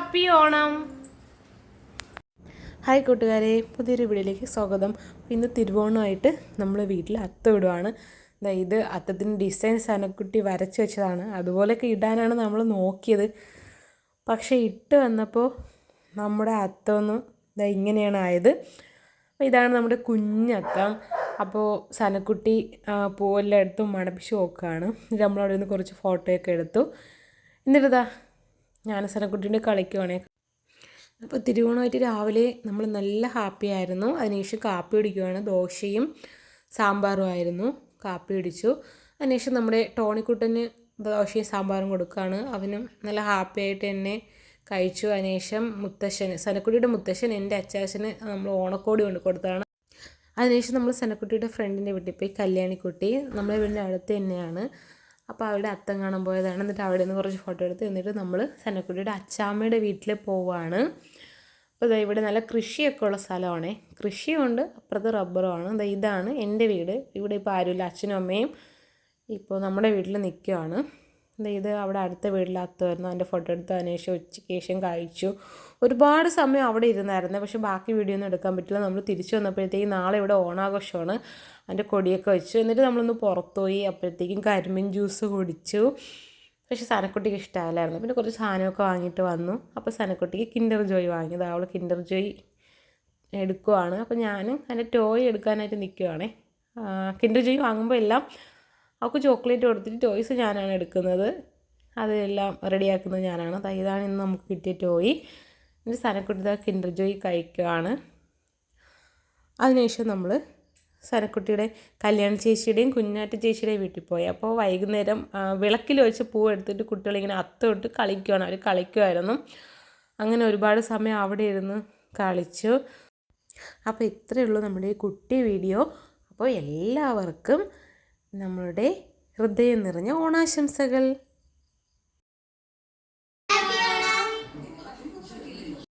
Happy Onam. Hi കൂട്ടുകാരെ പുതിയൊരു വീഡിയോയിലേക്ക് സ്വാഗതം. ഇന്ന് തിരുവോണമായിട്ട് നമ്മൾ വീട്ടിൽ അത്ത ഇടുവാണ്. ഇത് അത്തത്തിന്റെ ഡിസൈൻ സനക്കുട്ടി വരച്ച് വെച്ചതാണ്. അതുപോലെയൊക്കെ ഇടാനാണ് നമ്മൾ നോക്കിയത്. പക്ഷേ ഇട്ട് വന്നപ്പോൾ നമ്മുടെ അത്തമൊന്നും ഇതാ ഇങ്ങനെയാണ് ആയത്. ഇതാണ് നമ്മുടെ കുഞ്ഞത്തം അപ്പോൾ സനക്കുട്ടി പൂവെല്ലാം എടുത്തും മണപ്പിച്ച് നോക്കുകയാണ് നമ്മളവിടെ നിന്ന് കുറച്ച് ഫോട്ടോയൊക്കെ എടുത്തു. എന്നിട്ടിതാ ഞാൻ സനക്കുട്ടീന്റെ കളിക്കുവാണേ. അപ്പോൾ തിരുവോണമായിട്ട് രാവിലെ നമ്മൾ നല്ല ഹാപ്പി ആയിരുന്നു. അതിനുശേഷം കാപ്പി കുടിക്കുവാണ്. ദോശയും സാമ്പാറും ആയിരുന്നു. കാപ്പി കുടിച്ചു. അതിനുശേഷം നമ്മുടെ ടോണിക്കുട്ടന് ദോശയും സാമ്പാറും കൊടുക്കുകയാണ് അവനും നല്ല ഹാപ്പി ആയിട്ട് എന്നെ കഴിച്ചു. അതിനുശേഷം മുത്തശ്ശന് സനക്കുട്ടിയുടെ മുത്തശ്ശൻ എന്റെ അച്ചാച്ചന് നമ്മൾ ഓണക്കോടി കൊണ്ട് കൊടുത്തതാണ്. അതിനുശേഷം നമ്മൾ സനക്കുട്ടിയുടെ ഫ്രണ്ടിന്റെ വീട്ടിൽ പോയി കല്യാണിക്കുട്ടി. നമ്മളെ വീടിന്റെ അടുത്ത് തന്നെയാണ്. അപ്പോൾ അവിടെ അത്തം കാണാൻ പോയതാണ്. എന്നിട്ട് അവിടെ നിന്ന് കുറച്ച് ഫോട്ടോ എടുത്ത് എന്നിട്ട് നമ്മൾ സന്നക്കുട്ടിയുടെ അച്ചാമ്മയുടെ വീട്ടിൽ പോവാണ്. അപ്പോൾ ഇവിടെ നല്ല കൃഷിയൊക്കെ ഉള്ള സ്ഥലമാണേ. കൃഷിയുണ്ട് അപ്പുറത്ത് റബ്ബറുമാണ് ഇതാണ് എന്റെ വീട്. ഇവിടെ ഇപ്പോൾ ആരുമില്ല അച്ഛനും അമ്മയും ഇപ്പോൾ നമ്മുടെ വീട്ടിൽ നിൽക്കുവാണ് ദാ ഇത് അവിടെ അടുത്ത വീട്ടിൽ വരുന്നു അതിന്റെ ഫോട്ടോ എടുത്ത് അതിനുശേഷം ഉച്ചയ്ക്ക് ശേഷം കഴിച്ചു. ഒരുപാട് സമയം അവിടെ ഇരുന്നായിരുന്നു. പക്ഷെ ബാക്കി വീഡിയോ ഒന്നും എടുക്കാൻ പറ്റില്ല. നമ്മൾ തിരിച്ചു വന്നപ്പോഴത്തേക്ക് നാളെ ഇവിടെ ഓണാഘോഷമാണ്. അതിന്റെ കൊടിയൊക്കെ വെച്ചു. എന്നിട്ട് നമ്മളൊന്ന് പുറത്തുപോയി അപ്പോഴത്തേക്കും കരിമീൻ ജ്യൂസ് കുടിച്ചു. പക്ഷേ സനക്കുട്ടിക്ക് ഇഷ്ടമല്ലായിരുന്നു പിന്നെ കുറച്ച് സാധനമൊക്കെ വാങ്ങിയിട്ട് വന്നു. അപ്പോൾ സനക്കുട്ടിക്ക് കിൻഡർ ജോയ് വാങ്ങിയത്. അവൾ കിൻഡർ ജോയ് എടുക്കുവാണ്. അപ്പോൾ ഞാൻ അതിന്റെ ടോയ് എടുക്കാനായിട്ട് നിൽക്കുവാണേ. കിൻഡർ ജോയ് വാങ്ങുമ്പോൾ എല്ലാം അവൾക്ക് ചോക്ലേറ്റ് കൊടുത്തിട്ട് ടോയ്സ് ഞാനാണ് എടുക്കുന്നത്. അതെല്ലാം റെഡിയാക്കുന്നത് ഞാനാണ്. ഇതാണ് ഇന്ന് നമുക്ക് കിട്ടിയ ടോയ് എന്നിട്ട് സനക്കുട്ടി കിൻഡർ ജോയ് കഴിക്കുകയാണ് അതിനുശേഷം നമ്മൾ സനക്കുട്ടിയുടെ കല്യാണ ചേച്ചിയുടെയും കുഞ്ഞാറ്റ ചേച്ചിയുടെയും വീട്ടിൽ പോയി. അപ്പോൾ വൈകുന്നേരം വിളക്കിൽ വെച്ച് പൂ എടുത്തിട്ട് കുട്ടികളിങ്ങനെ അത്തോട്ട് കളിക്കുകയാണ് അവർ കളിക്കുമായിരുന്നു അങ്ങനെ ഒരുപാട് സമയം അവിടെ ഇരുന്ന് കളിച്ചു. അപ്പോൾ ഇത്രയേ ഉള്ളൂ നമ്മുടെ ഈ കുട്ടി വീഡിയോ. അപ്പോൾ എല്ലാവർക്കും നമ്മളുടെ ഹൃദയം നിറഞ്ഞ ഓണാശംസകൾ.